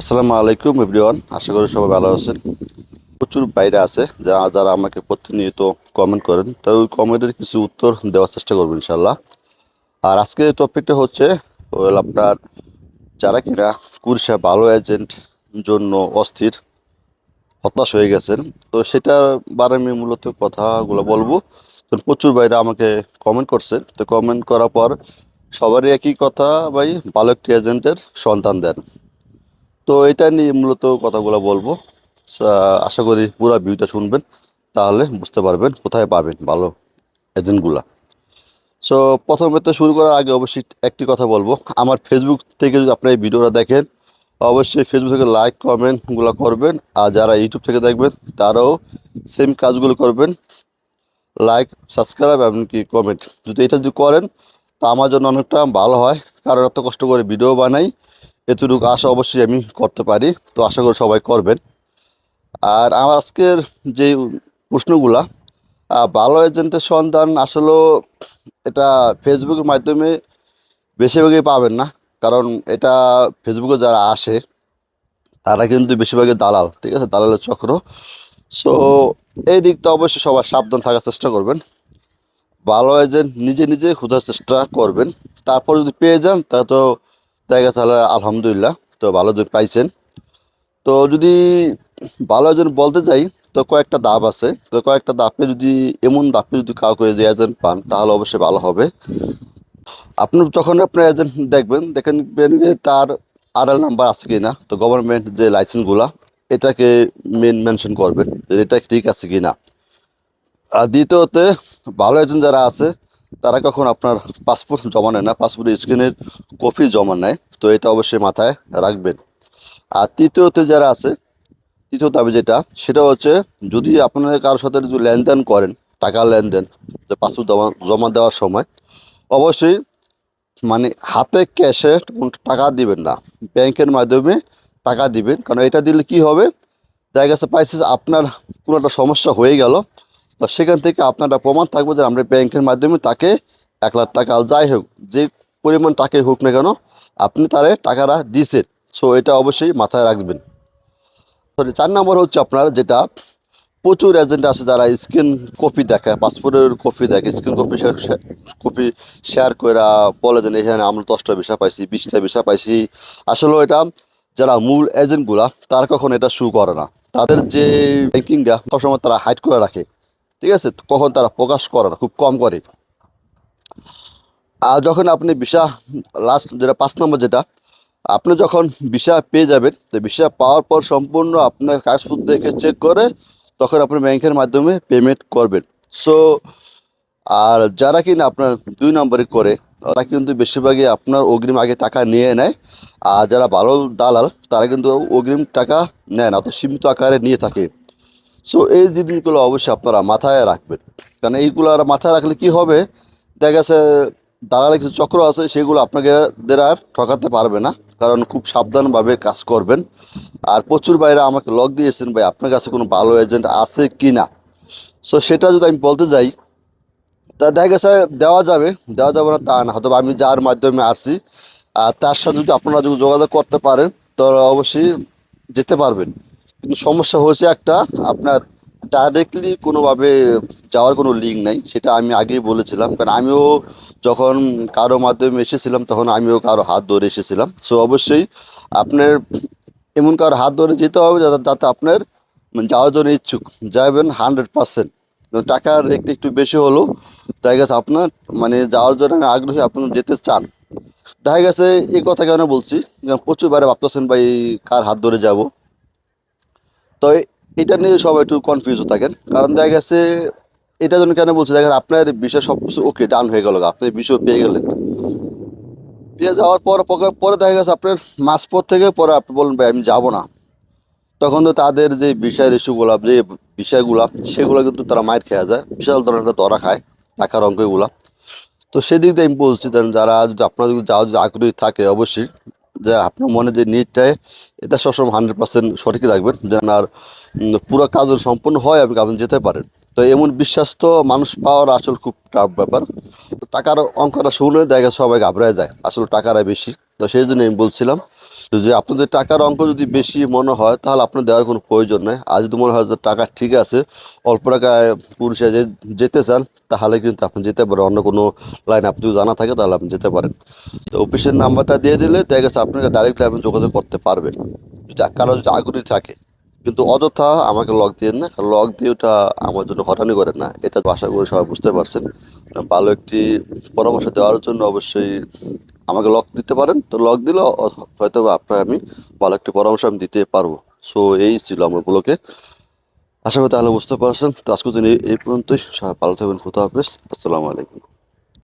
আসসালামু আলাইকুম এভরিওয়ান, আশা করি সবাই ভালো আছেন। প্রচুর বাইরে আছে যারা যারা আমাকে প্রতিনিয়ত কমেন্ট করেন, তো ওই কমেন্টের কিছু উত্তর দেওয়ার চেষ্টা করব ইনশাল্লাহ আর আজকের টপিকটা হচ্ছে ওয়েল আপনার যারা কিনা কুরসা ভালো এজেন্ট জন্য অস্থির, হতাশ হয়ে গেছেন, তো সেটা বারে আমি মূলত কথাগুলো বলব। তো প্রচুর বাইরে আমাকে কমেন্ট করছেন, তো কমেন্ট করার পর সবারই একই কথা, ভাই, ভালো একটি এজেন্টের সন্তান দেন। তো এটা নিয়ে মূলত কথাগুলো বলব। আশা করি পুরো ভিউটা শুনবেন, তাহলে বুঝতে পারবেন কোথায় পাবেন ভালো এজেন্টগুলা সো, প্রথমে তো শুরু করার আগে অবশ্যই একটি কথা বলব। আমার ফেসবুক থেকে যদি আপনার এই ভিডিওটা দেখেন, অবশ্যই ফেসবুক থেকে লাইক কমেন্টগুলো করবেন। আর যারা ইউটিউব থেকে দেখবেন, তারাও সেম কাজগুলো করবেন। লাইক সাবস্ক্রাইব এমনকি কমেন্ট যদি এটা যদি করেন, তা আমার জন্য অনেকটা ভালো হয়। কারণ এত কষ্ট করে ভিডিও বানাই এতটুকু আশা অবশ্যই আমি করতে পারি। তো আশা করি সবাই করবেন। আর আমার আজকের যে প্রশ্নগুলা ভালো এজেন্টের সন্ধান আসলে এটা ফেসবুকের মাধ্যমে বেশিরভাগই পাবেন না। কারণ এটা ফেসবুকে যারা আসে, তারা কিন্তু বেশিরভাগই দালাল, ঠিক আছে? দালালের চক্র। সো এই দিকটা অবশ্যই সবাই সাবধান থাকার চেষ্টা করবেন। ভালো এজেন্ট নিজে নিজে খোঁজার চেষ্টা করবেন। তারপর যদি পেয়ে যান তা তো দেখা তাহলে আলহামদুলিল্লাহ, তো ভালো এজেন্ট পাইছেন। তো যদি ভালো একজন বলতে যাই তো কয়েকটা দাপ আছে। তো কয়েকটা দাপে যদি, এমন দাপে যদি কাউকে যে এজেন্ট পান, তাহলে অবশ্যই ভালো হবে। আপনি যখন আপনার এজেন্ট দেখবেন দেখেন তার আড়াল নাম্বার আছে কি না তো গভর্নমেন্ট যে লাইসেন্সগুলা এটাকে মেন মেনশন করবেন এটা ঠিক আছে কি না আর দ্বিতীয়তে, ভালো এজেন্ট যারা আছে তারা কখন আপনার পাসপোর্ট জমা নেয় না? পাসপোর্ট স্ক্রিনের কপি জমা নেয়। তো এটা অবশ্যই মাথায় রাখবেন। আর তৃতীয়তে যারা আছে, তৃতীয় দাবি যেটা, সেটা হচ্ছে যদি আপনারা কারোর সাথে যদি লেনদেন করেন, টাকা লেনদেন পাসপোর্ট জমা জমা দেওয়ার সময়, অবশ্যই মানে হাতে ক্যাশে কোনো টাকা দিবেন না। ব্যাংকের মাধ্যমে টাকা দিবেন। কারণ এটা দিলে কি হবে? দেখা গেছে পাইছে আপনার কোনো একটা সমস্যা হয়ে গেল। তো সেখান থেকে আপনারা প্রমাণ থাকবে যে আমরা ব্যাংকের মাধ্যমে তাকে এক লাখ টাকা, যাই হোক, যে পরিমাণ টাকাই হোক না কেন, আপনি তারে টাকাটা দিছেন। সো এটা অবশ্যই মাথায় রাখবেন। সরি চার নম্বর হচ্ছে আপনার যেটা প্রচুর এজেন্ট আছে যারা স্ক্রিন কপি দেখে পাসপোর্টের কপি দেখে স্ক্রিন কপি কপি শেয়ার করে বলে দেন, এখানে আমরা দশটা ভিসা পাইছি, বিশটা ভিসা পাইছি। আসলে এটা যারা মূল এজেন্টগুলা তারা কখন এটা শু করে না। তাদের যে ব্যাংকিংটা সবসময় তারা হাইড করে রাখে। ঠিক আছে? কখন তারা প্রকাশ করে না, খুব কম করে। আর যখন আপনি ভিসা লাস্ট যেটা পাঁচ নম্বর যেটা, আপনি যখন ভিসা পেয়ে যাবেন, তো ভিসা পাওয়ার পর সম্পূর্ণ আপনার কাগজপত্র দেখে চেক করে তখন আপনি ব্যাংকের মাধ্যমে পেমেন্ট করবেন। সো আর যারা কিনা আপনার দুই নম্বরে করে ওরা কিন্তু বেশিরভাগই আপনার অগ্রিম আগে টাকা নিয়ে নেয়। আর যারা ভালো দালাল, তারা কিন্তু অগ্রিম টাকা নেয় না অত সীমিত আকারে নিয়ে থাকে। সো এই জিনিসগুলো অবশ্যই আপনারা মাথায় রাখবেন। কারণ এইগুলো আর মাথায় রাখলে কি হবে? দেখা গেছে দালালের কিছু চক্র আছে, সেগুলো আপনাকে দের আর ঠকাতে পারবে না। কারণ খুব সাবধানভাবে কাজ করবেন। আর প্রচুর বাইরে আমাকে লগ দিয়েছেন, ভাই, আপনার কাছে কোনো ভালো এজেন্ট আছে কি না? সো সেটা যদি আমি বলতে যাই, তা দেখা গেছে দেওয়া যাবে। দেওয়া যাবে না তা না। হয়তো আমি যার মাধ্যমে আসছি, আর তার সাথে যদি আপনারা যদি যোগাযোগ করতে পারেন তো অবশ্যই যেতে পারবেন। কিন্তু সমস্যা হয়েছে একটা, আপনার ডাইরেক্টলি কোনোভাবে যাওয়ার কোনো লিঙ্ক নাই, সেটা আমি আগেই বলেছিলাম। কারণ আমিও যখন কারও মাধ্যমে এসেছিলাম, তখন আমিও কারও হাত ধরে এসেছিলাম। সো অবশ্যই আপনার এমন কারও হাত ধরে যেতে হবে যাতে যাতে আপনার যাওয়ার জন্য ইচ্ছুক। যাবেন হান্ড্রেড পার্সেন্ট টাকার রেট একটু বেশি হলেও, দেখা গেছে আপনার মানে যাওয়ার জন্য আগ্রহী, আপনি যেতে চান। দেখা গেছে, এই কথা কেন বলছি? কারণ প্রচুর বারে ভাবতেছেন, ভাই, কার হাত ধরে যাব? তো এটা নিয়ে সবাই একটু কনফিউজ থাকেন। কারণ দেখা গেছে এটা জন্য কেন বলছি, দেখেন আপনার বিষয় সব কিছু ওকে ডান হয়ে গেল আপনি বিষয় পেয়ে গেলেন। পেয়ে যাওয়ার পর পরে- দেখা গেছে আপনার মাঝপথ থেকে পরে আপনি বলেন ভাই, আমি যাব না। তখন তো তাদের যে বিষয়ের ইস্যুগুলা, যে বিষয়গুলা, সেগুলো কিন্তু তারা মায়ের খেয়া যায়। বিশাল ধরনের ধরা খায় টাকার অঙ্কগুলা। তো সেদিক দিয়ে আমি বলছি যারা যদি আপনার যদি যাওয়ার যদি আগ্রহী থাকে, অবশ্যই যে আপনার মনে যে নিডটায় এটা সবসময় হান্ড্রেড পার্সেন্ট সঠিক রাখবেন। যেন আর পুরো কাজ সম্পূর্ণ হয়, আপনি আপনি যেতে পারেন। তো এমন বিশ্বাস তো মানুষ পাওয়ার আসল খুব টাফ ব্যাপার। টাকার অঙ্কটা শুনে দেখা সবাই ঘাবড়ায় যায়। আসলে টাকারা বেশি। তো সেই জন্য আমি বলছিলাম যে আপনাদের টাকার অঙ্ক যদি বেশি মনে হয়, তাহলে আপনার দেওয়ার কোনো প্রয়োজন নেই। আর যদি মনে হয় যে টাকা ঠিক আছে, অল্প টাকায় পুরুষে যেতে চান, তাহলে কিন্তু আপনি যেতে পারেন। অন্য কোনো লাইন আপনি যদি জানা থাকে, তাহলে আপনি যেতে পারেন। তো অফিসের নাম্বারটা দিয়ে দিলে দেখা গেছে আপনি ডাইরেক্টলি আপনি যোগাযোগ করতে পারবেন। কারও যদি আগ্রহী থাকে। কিন্তু অযথা আমাকে লক দিয়ে না, কারণ লক দিয়ে ওটা আমার জন্য হটানি করে না। এটা আশা করি সবাই বুঝতে পারছেন। ভালো একটি পরামর্শ দেওয়ার জন্য অবশ্যই আমাকে লক দিতে পারেন। তো লক দিলে হয়তো আপনার আমি ভালো একটি পরামর্শ আমি দিতে পারব। সো এই ছিল আমার ব্লকে আশা করি তাহলে বুঝতে পারছেন। তো আজকের দিন এই- পর্যন্তই। সবাই ভালো থাকবেন, খুদা হাফেজ। আসসালামু আলাইকুম।